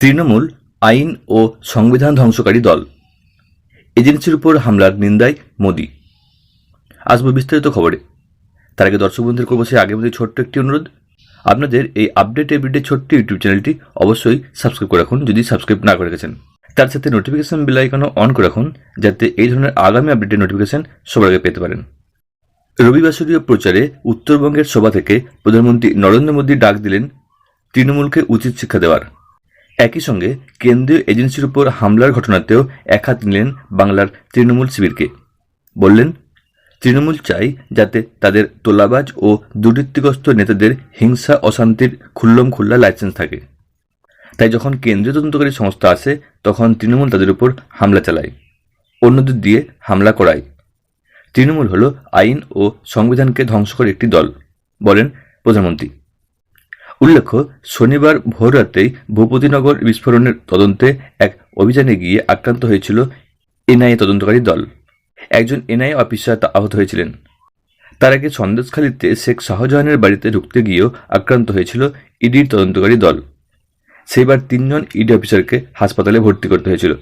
তৃণমূল, আইন ও সংবিধান ধ্বংসকারী দল। এজেন্সির উপর হামলার নিন্দায় মোদি। আসব বিস্তারিত খবরে। তার আগে দর্শক বন্ধুদের করব সেই আগের মধ্যে ছোট্ট একটি অনুরোধ। আপনাদের এই আপডেট এভরিডে ছোট্ট ইউটিউব চ্যানেলটি অবশ্যই সাবস্ক্রাইব করে রাখুন, যদি সাবস্ক্রাইব না করে গেছেন। তার সাথে নোটিফিকেশন বেল আইকনও অন করে রাখুন, যাতে এই ধরনের আগামী আপডেটের নোটিফিকেশন সবার আগে পেতে পারেন। রবিবাসরীয় প্রচারে উত্তরবঙ্গের সভা থেকে প্রধানমন্ত্রী নরেন্দ্র মোদী ডাক দিলেন, তৃণমূলকে উচিত শিক্ষা দেওয়ার। একই সঙ্গে কেন্দ্রীয় এজেন্সির উপর হামলার ঘটনাতেও এক হাত নিলেন বাংলার তৃণমূল শিবিরকে। বললেন, তৃণমূল চাই যাতে তাদের তোলাবাজ ও দুর্নীতিগ্রস্ত নেতাদের হিংসা, অশান্তির খুল্লম খুল্লা লাইসেন্স থাকে। তাই যখন কেন্দ্রীয় তদন্তকারী সংস্থা আসে, তখন তৃণমূল তাদের উপর হামলা চালায়, অন্যদের দিয়ে হামলা করায়। তৃণমূল হল আইন ও সংবিধানকে ধ্বংস করে একটি দল। বলেন প্রধানমন্ত্রী। উল্লেখ্য, শনিবার ভোররাতেই ভূপতিনগর বিস্ফোরণের তদন্তে এক অভিযানে গিয়ে আক্রান্ত হয়েছিল এনআইএ তদন্তকারী দল। একজন এনআইএ অফিসার তা আহত হয়েছিলেন। তার আগে সন্দেশখালীতে শেখ শাহজাহানের বাড়িতে ঢুকতে গিয়েও আক্রান্ত হয়েছিল ইডির তদন্তকারী দল। সেইবার তিনজন ইডি অফিসারকে হাসপাতালে ভর্তি করতে হয়েছিল।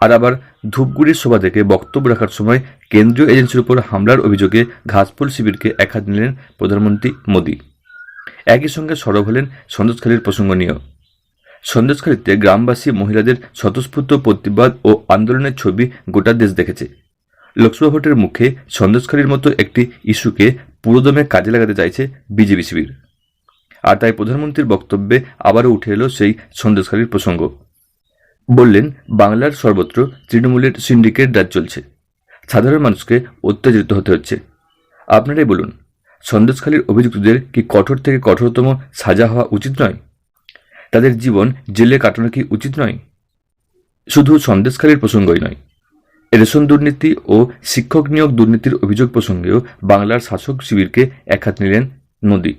আর আবার ধূপগুড়ির সভা থেকে বক্তব্য রাখার সময় কেন্দ্রীয় এজেন্সির উপর হামলার অভিযোগে ঘাসফুল শিবিরকে এক নিলেন প্রধানমন্ত্রী মোদী। একই সঙ্গে সরব হলেন সন্দেশখালীর প্রসঙ্গ নিয়েও সন্দেশখালীতে গ্রামবাসী মহিলাদের স্বতঃস্ফূর্ত প্রতিবাদ ও আন্দোলনের ছবি গোটা দেশ দেখেছে। লোকসভা ভোটের মুখে সন্দেশখালীর মতো একটি ইস্যুকে পুরোদমে কাজে লাগাতে চাইছে বিজেপি শিবির। আর তাই প্রধানমন্ত্রীর বক্তব্যে আবারও উঠে এলো সেই সন্দেশখালীর প্রসঙ্গ। বললেন, বাংলার সর্বত্র তৃণমূলের সিন্ডিকেট রাজ চলছে। সাধারণ মানুষকে অত্যাচারিত হতে হচ্ছে। আপনারাই বলুন সন্দেশখালীর অভিযুক্তদের কি কঠোর থেকে কঠোরতম সাজা হওয়া উচিত নয়? তাদের জীবন জেলে কাটানো কি উচিত নয়? শুধু সন্দেশখালীর প্রসঙ্গই নয়। রেশন দুর্নীতি ও শিক্ষক নিয়োগ দুর্নীতির অভিযোগ প্রসঙ্গেও বাংলার শাসক শিবিরকে একহাত নিলেন মোদী।